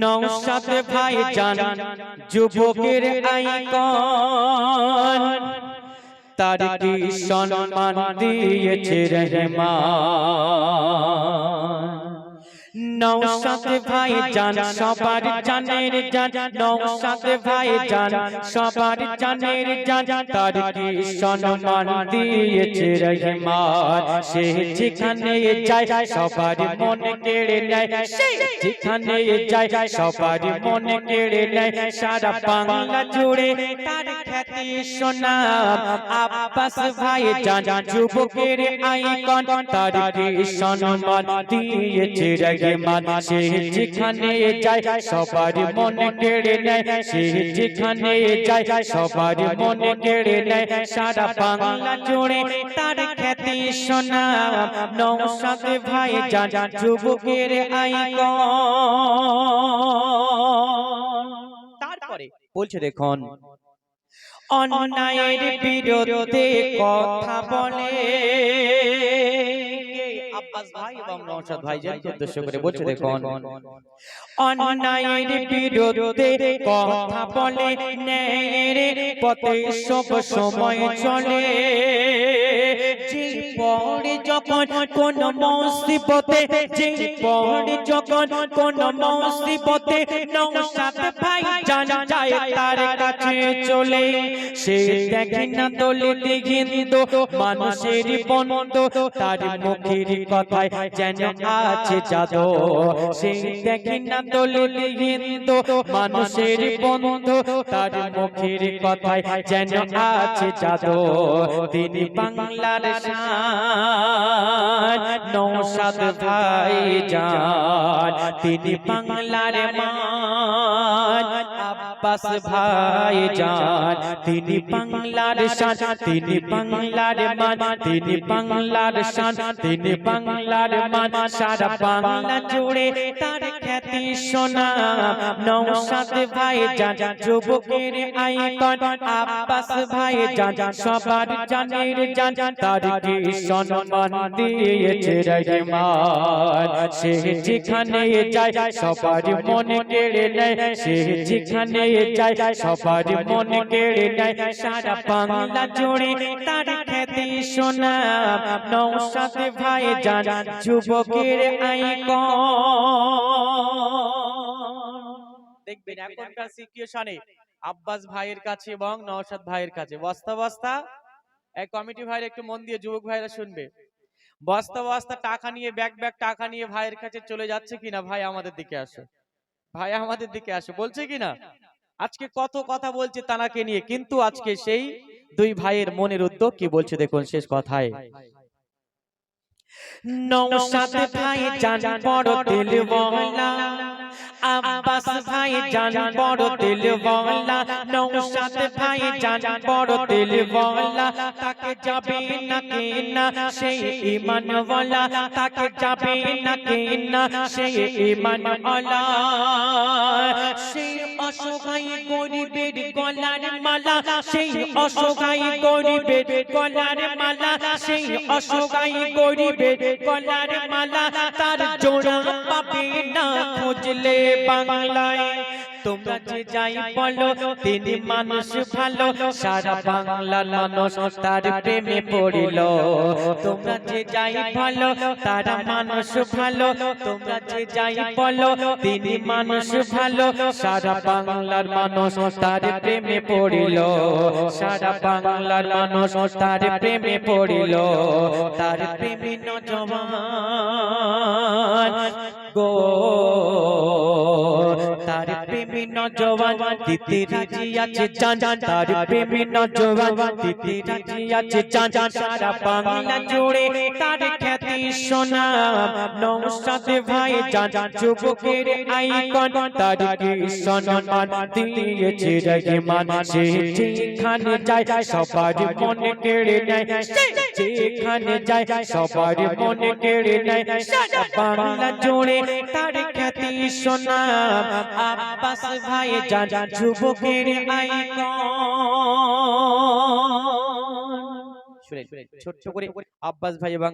নৌসাদ ভাই জান যুবকের আইকন তার কি সম্মান দিয়েছে রহমান? নৌসাদ ভাই জান সবার জানের জান, নৌসাদ ভাই জান সবার জানের জান। তার কি সম্মান দিয়েছে রহমান সে যেখানে যায়, সবার মন কেড়ে নেয়। সে যেখানে যায়, সবার মন কেড়ে নেয়। সারা বাংলা জুড়ে তার খ্যাতি শোনাম আব্বাস ভাই জান যুবকের আইকন। তার কি সম্মান দিয়েছে রহমান সে যেখানে যায়, সবার মন কেড়ে নেয়। সে যেখানে যায়, সবার মন কেড়ে নেয়। সারা বাংলা জুড়ে তার খ্যাতি শোনাম নৌসাদ ভাই জান যুবকের আইকন। তারপরে বলছে, দেখুন, অন্যায়ের বিরুদ্ধে কথা বলে? আব্বাস ভাই এবং নওশাদ ভাইজানকে উদ্দেশ্য করে বলছে দেখুন অন্যায়ের বিরুদ্ধে কথা বলে ন্যায়ের পথে সব সময় চলে। যে পড়ে যখন কোন মুসিবতে যে পড়ে যখন কোন মুসিবতে নওশাদ কাছে চলে। সে দেখে না দলিত হিন্দু, মানুষের বন্ধ, তার মুখের কথায় যেন আছে জাদু। সে দেখে না দলিত হিন্দু, মানুষের বন্ধু, তার মুখের কথায় যেন আছে জাদু। তিনি বাংলার নৌসাদ ভাই যান তিনি বাংলার মান, আব্বাস ভাই যান তিনি বাংলার শান তিনি বাংলার মান, তিনি বাংলার শান তিনি বাংলার মান। সারা বাংলা জুড়ে তার খ্যাতি শোনা নৌসাদ ভাই যান যুবকের আইকন আব্বাস ভাই যান সবার জানের জান। তার কি সম্মান দিয়েছে রহমান সে যেখানে যায় সবার মন কেড়ে নেয় সে যেখানে যায় সবার মন কেড়ে নেয় সারা বাংলা জুড়ে তার খ্যাতি নৌসাদ ভাই যুবকের আইকন। দেখবেন এখনকার সিচুয়েশনে আব্বাস ভাইয়ের কাছে এবং নওশাদ ভাইয়ের কাছে। বস্তা বস্তা? এক কমিটি ভাইয়ের একটু মন দিয়ে যুবক ভাইরা শুনবে। বস্তা বস্তা টাকা নিয়ে, ব্যাগ ব্যাগ টাকা নিয়ে ভাইয়ের কাছে চলে যাচ্ছে কিনা? ভাই আমাদের দিকে আসো। ভাই আমাদের দিকে আসো। বলছে কিনা? আজকে কত কথা বলছে তানাকে নিয়ে, কিন্তু আজকে সেই দুই ভাইয়ের মনের উদ্যোগ কি বলছে দেখুন শেষ কথায়। নৌসাদ ভাই জান বড় আব্বাস ভাই জান বড় দিলওয়ালা নৌসাদ ভাই জান বড় দিলওয়ালা তাকে যাবে না কেনা সেই ঈমানওয়ালা তাকে যাবে না কেনা সেই ঈমানওয়ালা সেই অসহায় গরিবের গলার মালা সেই অসহায় গরিবের গলার মালা সেই অসহায় গরিবের গলার মালা তার জোড়া পাবে না খুঁজলে বাংলায়। তোমরা যে যাই বলো, তিনি মানুষ ভালো, সারা বাংলার মানুষ তার প্রেমে পড়িল। তোমরা যে যাই তারা মানুষ ভালো, তোমরা যে যাই বলো, তিনি মানুষ ভালো, সারা বাংলার মানুষ তার প্রেমে পড়িল। সারা বাংলার মানুষ তার প্রেমে পড়িল। তার গো প্রেমে নজওয়ান দিতে রাজি আছে জান তার সবার মন কেড়ে নেয়। যেখানে যায় সবার মনে কেড়ে নেয় সারা বাংলা জুড়ে তার খ্যাতি সোনা আব্বাস ভাই যান যুবকের আইকন। ছোট্ট করে আব্বাস ভাই এবং